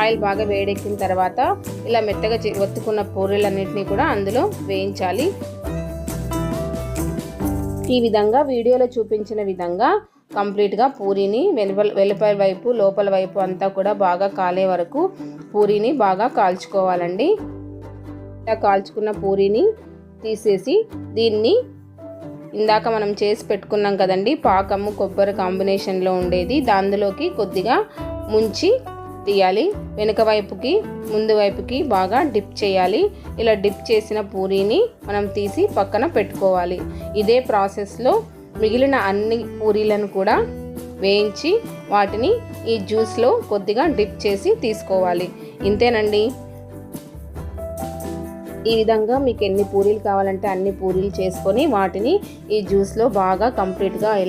Oil బాగా వేడెక్కిన తర్వాత ఇలా మెత్తగా చే- ఒత్తుకున్న పూరీలన్నింటినీ కూడా అందులో వేయించాలి. ఈ విధంగా వీడియోలో చూపించిన విధంగా కంప్లీట్గా పూరీని వెలుపల వెలుపల వైపు లోపల వైపు అంతా కూడా బాగా కాలే వరకు పూరీని బాగా కాల్చుకోవాలండి. ఇలా కాల్చుకున్న పూరీని తీసేసి దీన్ని ఇందాక మనం చేసి పెట్టుకున్నాం కదండి పాకము కొబ్బరి కాంబినేషన్లో ఉండేది. దానిలోకి కొద్దిగా ముంచి తీయాలి. వెనుక వైపుకి ముందు వైపుకి బాగా డిప్ చేయాలి. ఇలా డిప్ చేసిన పూరీని మనం తీసి పక్కన పెట్టుకోవాలి. ఇదే ప్రాసెస్లో మిగిలిన అన్ని పూరీలను కూడా వేయించి వాటిని ఈ జ్యూస్లో కొద్దిగా డిప్ చేసి తీసుకోవాలి. ఇంతేనండి? ఈ విధంగా మీకు ఎన్ని పూరీలు కావాలంటే అన్ని పూరీలు చేసుకొని వాటిని ఈ జ్యూస్లో బాగా కంప్లీట్గా ఇలా